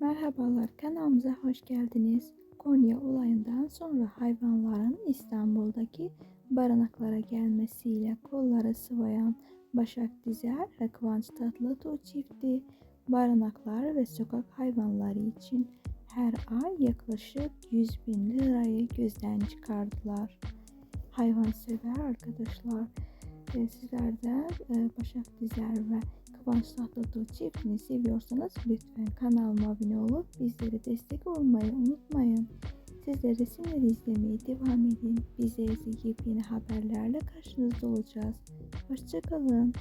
Merhabalar kanalımıza hoş geldiniz. Konya olayından sonra hayvanların İstanbul'daki barınaklara gelmesiyle kolları sıvayan Başak Dizer ve Kıvanç Tatlıtuğ çifti barınaklar ve sokak hayvanları için her ay yaklaşık 100 bin lirayı gözden çıkardılar. Hayvansever arkadaşlar e, sizler de e, Başak Dizer ve Kıvanç Tatlıtuğ çiftini seviyorsanız lütfen kanalıma abone olup bizlere destek olmayı unutmayın. Sizler resimleri izlemeye devam edin. Bizler ise yepyeni haberlerle karşınızda olacağız. Hoşçakalın.